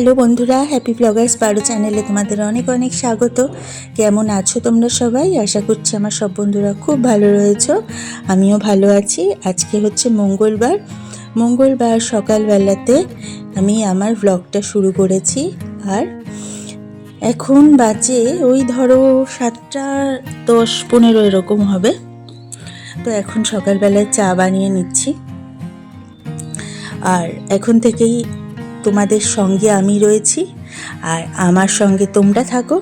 Hello বন্ধুরা happy Bloggers বারো চ্যানেলে তোমাদের অনেক অনেক স্বাগত। কেমন আছো তোমরা সবাই? আশা করছি আমার সব বন্ধুরা খুব ভালো রয়েছো। আমিও ভালো আছি। আজকে হচ্ছে মঙ্গলবার। মঙ্গলবার সকালবেলাতে আমি আমার ব্লগটা শুরু করেছি। আর এখন বাজে ওই ধরো সাতটা দশ পনেরো এরকম হবে। তো এখন সকালবেলায় চা বানিয়ে নিচ্ছি। আর এখন থেকেই তোমাদের সঙ্গে আমি রয়েছি, আর আমার সঙ্গে তোমরা থাকো।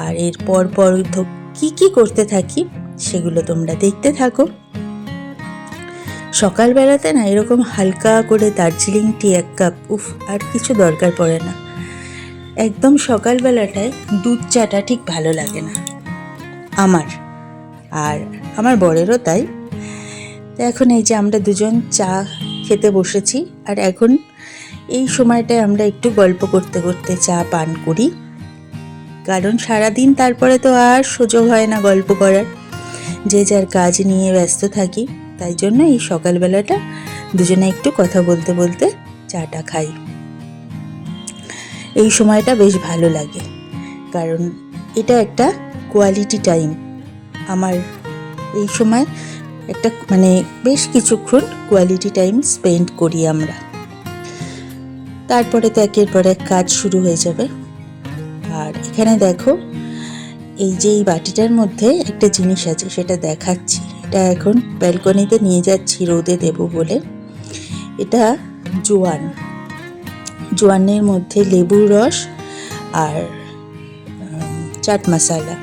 আর এর পর পর কী কী করতে থাকি, সেগুলো তোমরা দেখতে থাকো। সকালবেলাতে না এরকম হালকা করে দার্জিলিং টি এক কাপ, উফ, আর কিছু দরকার পড়ে না। একদম সকালবেলাটায় দুধ চাটা ঠিক ভালো লাগে না। আমার, আর আমার বরেরও তাই। এখন এই যে আমরা দুজন চা খেতে বসেছি, আর এখন এই সময়টায় আমরা একটু গল্প করতে করতে চা পান করি। কারণ সারাদিন তারপরে তো আর সুযোগ হয় না গল্প করার। যে যার কাজ নিয়ে ব্যস্ত থাকি, তাই জন্য এই সকালবেলাটা দুজনে একটু কথা বলতে বলতে চাটা খাই। এই সময়টা বেশ ভালো লাগে। কারণ এটা একটা কোয়ালিটি টাইম আমার এই সময় একটা মানে বেশ কিছুক্ষণ কোয়ালিটি টাইম স্পেন্ড করি আমরা। তারপরে তো একের পর এক কাজ শুরু হয়ে যাবে। আর এখানে দেখো, এই যে এই বাটিটার মধ্যে একটা জিনিস আছে, সেটা দেখাচ্ছি। এটা এখন ব্যালকনিতে নিয়ে যাচ্ছি, রোদে দেব বলে। এটা জোয়ান। জোয়ানের মধ্যে লেবুর রস আর চাট মশালা।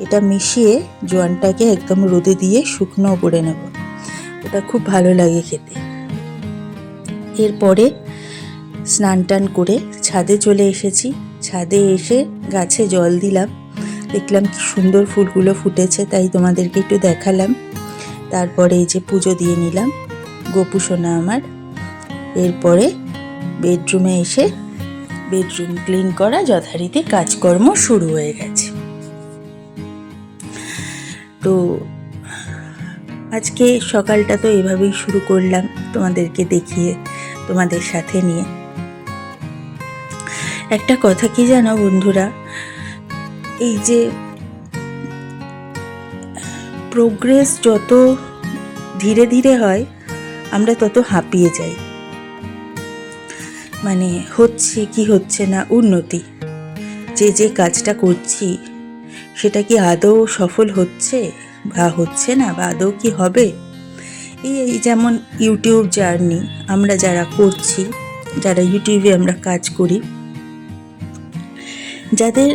এটা মিশিয়ে জোয়ানটাকে একদম রোদে দিয়ে শুকনো করে নেব। ওটা খুব ভালো লাগে খেতে। এরপরে স্নান টান করে ছাদে চলে এসেছি। ছাদে এসে গাছে জল দিলাম। দেখলাম কি সুন্দর ফুলগুলো ফুটেছে, তাই তোমাদেরকে একটু দেখালাম। তারপরে এই যে পুজো দিয়ে নিলাম, গোপু সোনা আমার। এরপরে বেডরুমে এসে বেডরুম ক্লিন করা যথারীতি কাজকর্ম শুরু হয়ে গেছে। তো আজকে সকালটা তো এভাবেই শুরু করলাম তোমাদেরকে দেখিয়ে, তোমাদের সাথে নিয়ে। একটা কথা কি জানো বন্ধুরা? এই যে প্রোগ্রেস যত ধীরে ধীরে হয়, আমরা তত হাঁপিয়ে যাই। মানে হচ্ছে কি হচ্ছে না উন্নতি। যে যে কাজটা করছি, সেটা কি আদৌ সফল হচ্ছে বা হচ্ছে না বা আদৌ কি হবে? এই এই যেমন ইউটিউব জার্নি আমরা যারা করছি, যারা ইউটিউবে আমরা কাজ করি যাদের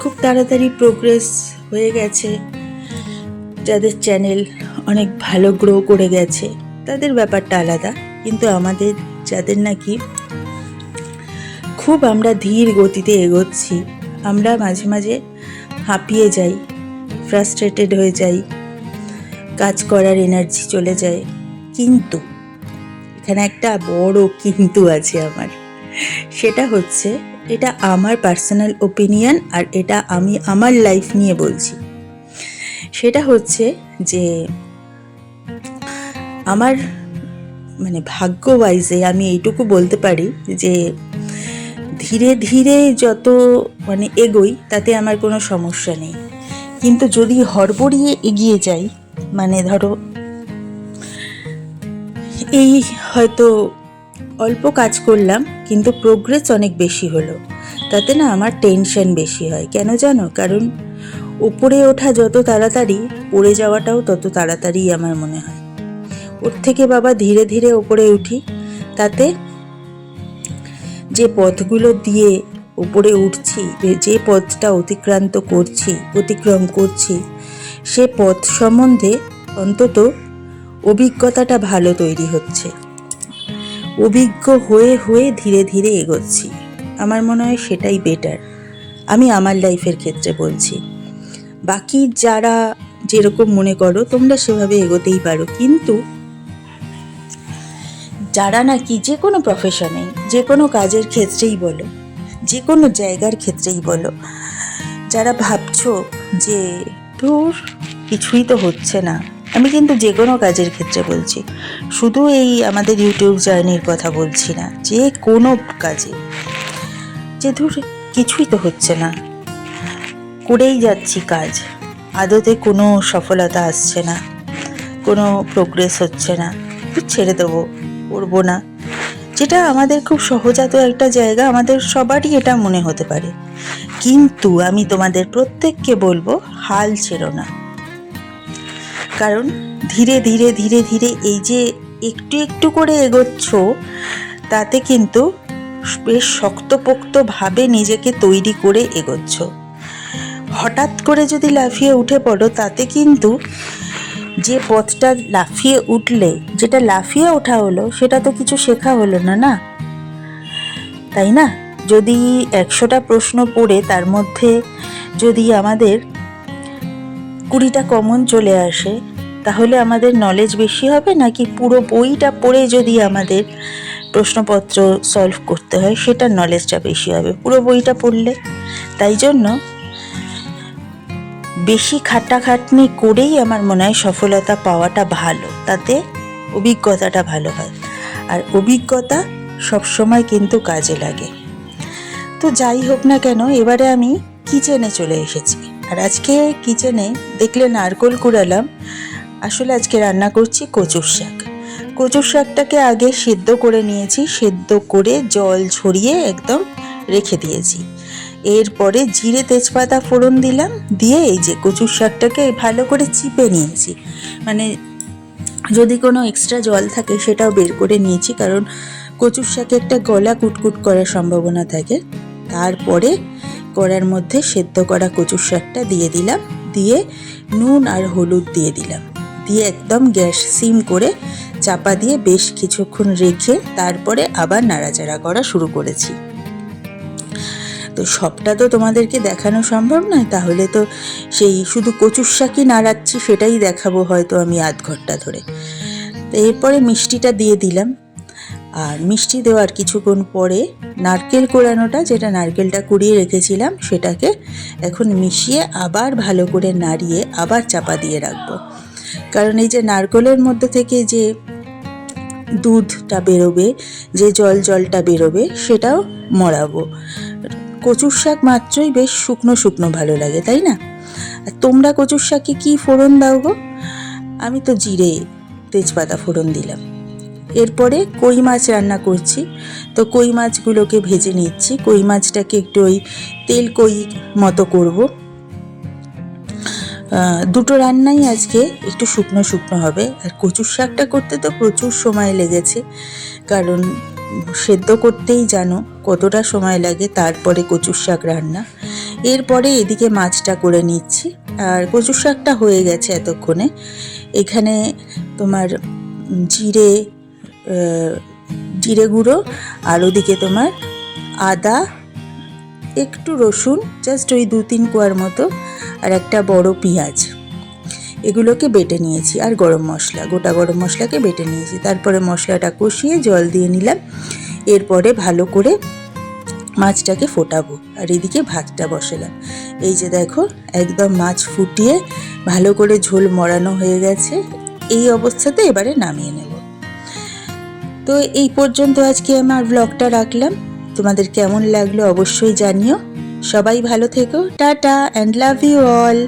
খুব তাড়াতাড়ি প্রোগ্রেস হয়ে গেছে, যাদের চ্যানেল অনেক ভালো গ্রো করে গেছে, তাদের ব্যাপারটা আলাদা। কিন্তু আমাদের যাদের নাকি খুব আমরা ধীর গতিতে এগোচ্ছি, আমরা মাঝে মাঝে হাঁপিয়ে যাই ফ্রাস্ট্রেটেড হয়ে যাই, কাজ করার এনার্জি চলে যায়। কিন্তু এখানে একটা বড় কিন্তু আছে আমার, সেটা হচ্ছে এটা আমার পার্সোনাল ওপিনিয়ন আর এটা আমি আমার লাইফ নিয়ে বলছি। সেটা হচ্ছে যে, আমার মানে ভাগ্য ওয়াইজে আমি এইটুকু বলতে পারি যে, ধীরে ধীরে যত মানে এগোই, তাতে আমার কোনো সমস্যা নেই। কিন্তু যদি হড়বড়িয়ে এগিয়ে যাই মানে ধরো, এই হয়তো অল্প কাজ করলাম, কিন্তু প্রোগ্রেস অনেক বেশি হলো। তাতে না আমার টেনশন বেশি হয়। কেন জানো? কারণ উপরে ওঠা যত তাড়াতাড়ি, পড়ে যাওয়াটাও তত তাড়াতাড়ি আমার মনে হয়। ওর থেকে বাবা ধীরে ধীরে ওপরে উঠি। তাতে যে পথগুলো দিয়ে উপরে উঠছি, যে পথটা অতিক্রান্ত করছি, অতিক্রম করছি, সে পথ সম্বন্ধে অন্তত অভিজ্ঞতাটা ভালো তৈরি হচ্ছে। অভিজ্ঞ হয়ে হয়ে ধীরে ধীরে এগোচ্ছি। আমার মনে হয় সেটাই বেটার আমি আমার লাইফের ক্ষেত্রে বলছি। বাকি যারা যেরকম মনে করো, তোমরা সেভাবে এগোতেই পারো। কিন্তু যারা নাকি যে কোনো প্রফেশনে যে কোনো কাজের ক্ষেত্রেই বলো, যে কোনো জায়গার ক্ষেত্রেই বলো, যারা ভাবছ যে ধুর, কিছুই তো হচ্ছে না। আমি কিন্তু যে কোনো কাজের ক্ষেত্রে বলছি। শুধু এই আমাদের ইউটিউব জার্নির কথা বলছি না, যে কোনো কাজে। যে ধুর, কিছুই তো হচ্ছে না। করেই যাচ্ছি কাজ। আদতে কোনো সফলতা আসছে না। কোনো প্রোগ্রেস হচ্ছে না। ছেড়ে দেবো, করব না। যেটা আমাদের খুব সহজাত একটা জায়গা, আমাদের সবারই এটা মনে হতে পারে। কিন্তু আমি তোমাদের প্রত্যেককে বলব, হাল ছেড়ো না। কারণ ধীরে ধীরে ধীরে ধীরে এই যে একটু একটু করে এগোচ্ছ, তাতে কিন্তু বেশ শক্তপোক্তভাবে নিজেকে তৈরি করে এগোচ্ছ। হঠাৎ করে যদি লাফিয়ে উঠে পড়ো, তাতে কিন্তু যে পথটা লাফিয়ে উঠলে, যেটা লাফিয়ে ওঠা হলো, সেটা তো কিছু শেখা হলো না না? তাই না? যদি একশোটা প্রশ্ন পড়ে, তার মধ্যে যদি আমাদের কুড়িটা কমন চলে আসে তাহলে আমাদের নলেজ বেশি হবে নাকি পুরো বইটা পড়ে যদি আমাদের প্রশ্নপত্র সলভ করতে হয়, সেটার নলেজটা বেশি হবে? পুরো বইটা পড়লে? তাই জন্য বেশি খাটাখাটনি করেই আমার মনে হয় সফলতা পাওয়াটা ভালো। তাতে অভিজ্ঞতাটা ভালো হয়। আর অভিজ্ঞতা সবসময় কিন্তু কাজে লাগে। তো যাই হোক না কেন, এবারে আমি কিচেনে চলে এসেছি। আর আজকে কিচেনে দেখলে নারকোল কুড়ালাম। আসলে আজকে রান্না করছি কচুর শাক। কচুর শাকটাকে আগে সেদ্ধ করে নিয়েছি, সেদ্ধ করে জল ঝরিয়ে একদম রেখে দিয়েছি। এরপরে জিরে তেজপাতা ফোড়ন দিলাম, দিয়ে এই যে কচুর শাকটাকে ভালো করে চিপে নিয়েছি। মানে যদি কোনো এক্সট্রা জল থাকে সেটাও বের করে নিয়েছি, কারণ কচুর শাকে একটা গলা কুটকুট করার সম্ভাবনা থাকে। তারপরে কড়ার মধ্যে সেদ্ধ করা কচুর শাকটা দিয়ে দিলাম, দিয়ে নুন আর হলুদ দিয়ে দিলাম। দিয়ে একদম গ্যাস সিম করে চাপা দিয়ে বেশ কিছুক্ষণ রেখে তারপরে আবার নাড়াচাড়া করা শুরু করেছি। তো সবটা তো তোমাদেরকে দেখানো সম্ভব নয়, তাহলে তো সেই শুধু কচুর শাকই নাড়াচ্ছি, সেটাই দেখাবো হয়তো আমি আধ ঘণ্টা ধরে। তো এরপরে মিষ্টিটা দিয়ে দিলাম। আর মিষ্টি দেওয়ার কিছুক্ষণ পরে নারকেল কোড়ানোটা যেটা নারকেলটা কুড়িয়ে রেখেছিলাম, সেটাকে এখন মিশিয়ে আবার ভালো করে নাড়িয়ে আবার চাপা দিয়ে রাখব। কারণ এই যে নারকেলের মধ্যে থেকে যে দুধটা বেরোবে, যে জল জলটা বেরোবে, সেটাও মরাবো। কচুর শাক মাত্রই বেশ শুকনো শুকনো ভালো লাগে, তাই না? আর তোমরা কচুর শাকে কী ফোড়ন দাও গো? আমি তো জিরে তেজপাতা ফোড়ন দিলাম। এরপরে কই মাছ রান্না করছি। তো কই মাছগুলোকে ভেজে নিচ্ছি। কই মাছটাকে একটু ওই তেল কই মতো করব। দুটো রান্নাই আজকে একটু শুকনো শুকনো হবে। আর কচুর শাকটা করতে তো প্রচুর সময় লেগেছে। কারণ সেদ্ধ করতেই জানো কতটা সময় লাগে তারপরে কচুর শাক রান্না। এরপরে এদিকে মাছটা করে নিচ্ছি। আর কচুর শাকটা হয়ে গেছে এতক্ষণে। এখানে তোমার জিরে জিরে গুঁড়ো আর ওদিকে তোমার আদা একটু রসুন জাস্ট ওই দু তিন কোয়ার মতো, আর একটা বড় পেঁয়াজ। এগুলোকে বেটে নিয়েছি, আর গরম মশলা, গোটা গরম মশলাকে বেটে নিয়েছি। তারপরে মশলাটা কষিয়ে জল দিয়ে নিলাম। এরপরে ভালো করে মাছটাকে ফোটাবো, আর এদিকে ভাতটা বসালাম। এই যে দেখো, একদম মাছ ফুটিয়ে ভালো করে ঝোল মরানো হয়ে গেছে। এই অবস্থাতে এবারে নামিয়ে নেব। তো এই পর্যন্ত আজকে আমার ব্লগটা রাখলাম। তোমাদের কেমন লাগল অবশ্যই জানিও। সবাই ভালো থেকো। Tata and love you all